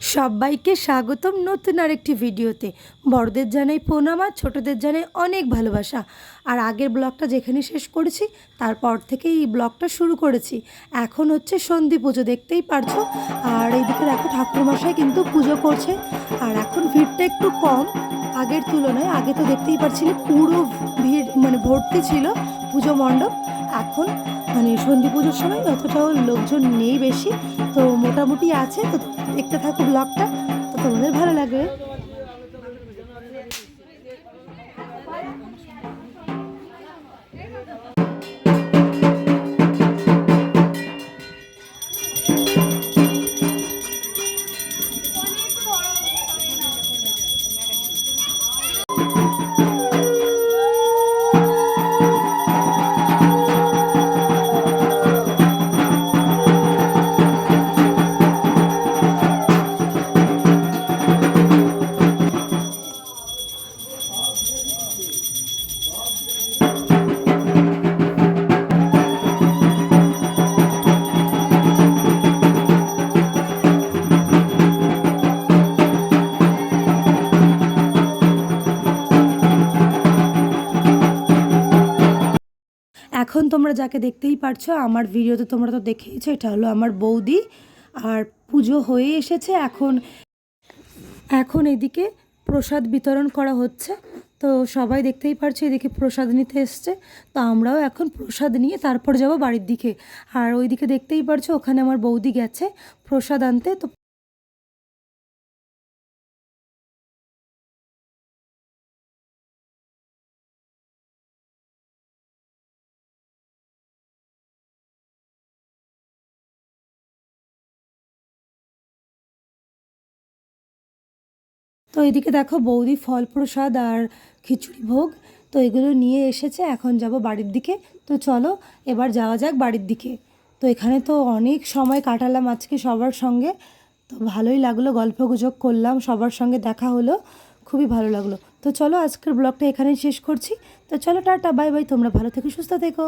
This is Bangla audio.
সবাইকে স্বাগতম নতুন আরেকটি ভিডিওতে। বড়দের জানাই প্রণাম আর ছোটোদের জানাই অনেক ভালোবাসা। আর আগের ব্লগটা যেখানে শেষ করেছি, তারপর থেকে এই ব্লগটা শুরু করেছি। এখন হচ্ছে সন্ধি পুজো, দেখতেই পারছ? আর এইদিকে দেখো ঠাকুরমশাই কিন্তু পুজো করছে। আর এখন ভিড়টা একটু কম, আগের তুলনায়। আগে তো দেখতেই পারছিলে পুরো ভিড় মানে ভর্তি ছিল পুজো মণ্ডপ। এখন মানে সন্ধি পুজোর সময় অতটাও লোকজন নেই বেশি। তো মোটামুটি আছে। তো দেখতে থাকো ব্লগটা। তো তোমাদের এখন তোমরা যাকে দেখতেই পারছ, আমার ভিডিওতে তোমরা তো দেখেইছো, এটা হলো আমার বৌদি। আর পুজো হয়ে এসেছে, এখন এখন এদিকে প্রসাদ বিতরণ করা হচ্ছে। তো সবাই দেখতেই পারছে, এদিকে প্রসাদ নিতে এসছে। তো আমরাও এখন প্রসাদ নিয়ে তারপর যাব বাড়ির দিকে। আর ওইদিকে দেখতেই পারছ, ওখানে আমার বৌদি গেছে প্রসাদ আনতে। তো তো এদিকে দেখো বৌদি ফল প্রসাদ আর খিচুড়ি ভোগ, তো এগুলো নিয়ে এসেছে, এখন যাব বাড়ির দিকে। তো চলো, এবার যাওয়া যাক বাড়ির দিকে। তো এখানে তো অনেক সময় কাটালাম আজকে সবার সঙ্গে। তো ভালোই লাগল গল্প গুজব করলাম, সবার সঙ্গে দেখা হলো, খুবই ভালো লাগল। তো চলো আজকের ব্লগটা এখানেই শেষ করছি। তো চলো টাটা, বাই বাই, তোমরা ভালো থেকো, সুস্থ থেকো।